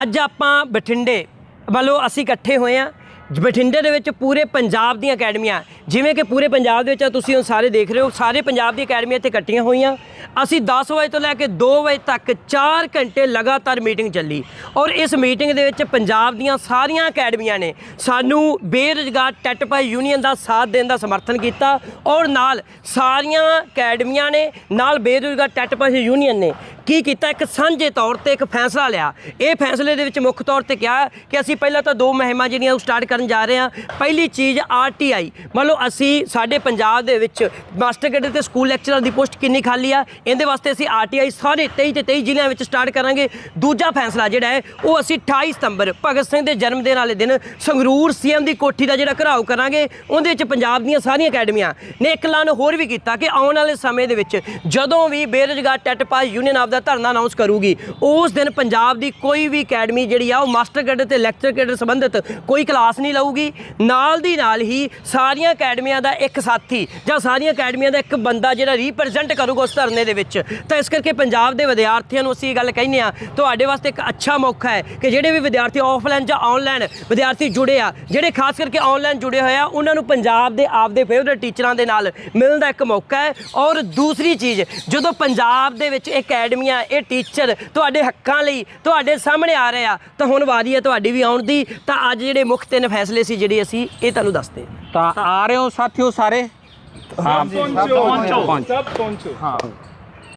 ਅੱਜ ਆਪਾਂ ਬਠਿੰਡੇ, ਵੱਲੋਂ ਅਸੀਂ ਇਕੱਠੇ ਹੋਏ ਆ ਬਠਿੰਡੇ ਦੇ ਵਿੱਚ ਪੂਰੇ ਪੰਜਾਬ ਦੀਆਂ ਅਕੈਡਮੀਆਂ, ਜਿਵੇਂ ਕਿ ਪੂਰੇ ਪੰਜਾਬ ਦੇ ਵਿੱਚ ਤੁਸੀਂ ਉਹ ਸਾਰੇ ਦੇਖ ਰਹੇ ਹੋ, ਸਾਰੇ ਪੰਜਾਬ ਦੀਆਂ ਅਕੈਡਮੀਆਂ ਇੱਥੇ ਇਕੱਠੀਆਂ ਹੋਈਆਂ। ਅਸੀਂ 10 ਵਜੇ ਤੋਂ ਲੈ ਕੇ 2 ਵਜੇ ਤੱਕ 4 ਘੰਟੇ ਲਗਾਤਾਰ ਮੀਟਿੰਗ ਚੱਲੀ। ਔਰ ਇਸ ਮੀਟਿੰਗ ਦੇ ਵਿੱਚ ਪੰਜਾਬ ਦੀਆਂ ਸਾਰੀਆਂ ਅਕੈਡਮੀਆਂ ਨੇ ਸਾਨੂੰ ਬੇਰੁਜ਼ਗਾਰ ਟੈਟਪਾਈ ਯੂਨੀਅਨ ਦਾ ਸਾਥ ਦੇਣ ਦਾ ਸਮਰਥਨ ਕੀਤਾ। ਔਰ ਨਾਲ ਸਾਰੀਆਂ ਅਕੈਡਮੀਆਂ ਨੇ, ਨਾਲ ਬੇਰੁਜ਼ਗਾਰ ਟੈਟਪਾਈ ਯੂਨੀਅਨ ਨੇ। ਕੀ ਕੀਤਾ? ਇੱਕ ਸਾਂਝੇ ਤੌਰ ਤੇ ਇੱਕ ਫੈਸਲਾ ਲਿਆ। ਇਹ ਫੈਸਲੇ ਦੇ ਵਿੱਚ ਮੁੱਖ ਤੌਰ ਤੇ ਕਿਹਾ ਕਿ ਅਸੀਂ ਪਹਿਲਾਂ ਤਾਂ ਦੋ ਮੁਹਿੰਮਾਂ ਜਿਹੜੀਆਂ ਉਹ ਸਟਾਰਟ ਕਰਨ ਜਾ ਰਹੇ ਹਾਂ। ਪਹਿਲੀ ਚੀਜ਼ ਆਰਟੀਆਈ ਮੰਨ ਲਓ ਅਸੀਂ ਸਾਡੇ ਪੰਜਾਬ ਦੇ ਵਿੱਚ ਮਾਸਟਰ ਕੈਡਰ ਤੇ ਸਕੂਲ ਲੈਕਚਰਰ ਦੀ ਪੋਸਟ ਕਿੰਨੀ ਖਾਲੀ ਆ? ਇਹਦੇ ਵਾਸਤੇ ਅਸੀਂ ਆਰਟੀਆਈ ਸਾਰੇ 23 ਤੇ 23 ਜ਼ਿਲ੍ਹਿਆਂ ਵਿੱਚ ਸਟਾਰਟ ਕਰਾਂਗੇ। ਦੂਜਾ ਫੈਸਲਾ ਜਿਹੜਾ ਹੈ, ਉਹ ਅਸੀਂ 28 ਸਤੰਬਰ ਭਗਤ ਸਿੰਘ ਦੇ ਜਨਮ ਦਿਨ ਵਾਲੇ ਦਿਨ ਸੰਗਰੂਰ ਸੀਐਮ ਦੀ ਕੋਠੀ ਦਾ ਜਿਹੜਾ ਘਰਾਓ ਕਰਾਂਗੇ, ਉਹਦੇ ਵਿੱਚ ਪੰਜਾਬ ਦੀਆਂ ਸਾਰੀਆਂ ਅਕੈਡਮੀਆਂ ਨੇ ਇੱਕ ਐਲਾਨ ਹੋਰ ਵੀ ਕੀਤਾ ਕਿ ਆਉਣ ਵਾਲੇ ਸਮੇਂ ਦੇ ਵਿੱਚ ਜਦੋਂ ਵੀ ਬੇਰੁਜ਼ਗਾਰ ਟੈਟ ਪਾਸ ਯੂਨੀਅਨ ਆਫ ਦਾ ਧਰਨਾ ਅਨਾਉਂਸ ਕਰੂਗੀ। ਉਸ ਦਿਨ ਪੰਜਾਬ ਦੀ ਕੋਈ ਵੀ ਅਕੈਡਮੀ ਜਿਹੜੀ ਆ, ਉਹ ਮਾਸਟਰ ਕੈਡਰ ਤੇ ਲੈਕਚਰ ਕੈਡਰ ਸੰਬੰਧਿਤ ਕੋਈ ਕਲਾਸ ਨਹੀਂ ਲਊਗੀ। ਨਾਲ ਦੀ ਨਾਲ ਹੀ ਸਾਰੀਆਂ ਅਕੈਡਮੀਆਂ ਦਾ ਇੱਕ ਸਾਥੀ ਜਾਂ ਸਾਰੀਆਂ ਅਕੈਡਮੀਆਂ ਦਾ ਇੱਕ ਬੰਦਾ ਜਿਹੜਾ ਰਿਪਰੈਜ਼ੈਂਟ ਕਰੂਗਾ ਉਸ ਧਰਨੇ ਦੇ ਵਿੱਚ। ਤਾਂ ਇਸ ਕਰਕੇ ਪੰਜਾਬ ਦੇ ਵਿਦਿਆਰਥੀਆਂ ਨੂੰ ਅਸੀਂ ਇਹ ਗੱਲ ਕਹਿੰਦੇ ਆ, ਤੁਹਾਡੇ ਵਾਸਤੇ ਇੱਕ ਅੱਛਾ ਮੌਕਾ ਹੈ ਕਿ ਜਿਹੜੇ ਵੀ ਵਿਦਿਆਰਥੀ ਆਫਲਾਈਨ ਜਾਂ ਆਨਲਾਈਨ ਵਿਦਿਆਰਥੀ ਜੁੜੇ ਆ, ਜਿਹੜੇ ਖਾਸ ਕਰਕੇ ਆਨਲਾਈਨ ਜੁੜੇ ਹੋਏ ਆ, ਉਹਨਾਂ ਨੂੰ ਪੰਜਾਬ ਦੇ ਆਪਦੇ ਫੇਵਰਟ ਟੀਚਰਾਂ ਦੇ ਨਾਲ ਮਿਲਣ ਦਾ ਇੱਕ ਮੌਕਾ ਹੈ। ਔਰ ਦੂਸਰੀ ਚੀਜ਼, ਜਦੋਂ ਪੰਜਾਬ ਦੇ ਵਿੱਚ ਅਕੈਡਮੀ ਅਕੈਡਮੀਆਂ ਇਹ ਟੀਚਰ ਤੁਹਾਡੇ ਹੱਕਾਂ ਲਈ ਤੁਹਾਡੇ ਸਾਹਮਣੇ ਆ ਰਹੇ ਆ। ਤਾਂ ਹੁਣ ਵਾਰੀ ਹੈ ਤੁਹਾਡੀ ਵੀ ਆਉਣ ਦੀ। ਤਾਂ ਅੱਜ ਜਿਹੜੇ ਮੁੱਖ ਤਿੰਨ ਫੈਸਲੇ ਸੀ ਜਿਹੜੇ ਅਸੀਂ ਇਹ ਤੁਹਾਨੂੰ ਦੱਸਦੇ ਤਾਂ ਆ ਰਹੇ ਹੋ ਸਾਥੀਓ ਸਾਰੇ? ਹਾਂ ਪਹੁੰਚੋ। ਸਭ ਪਹੁੰਚੋ। ਹਾਂ।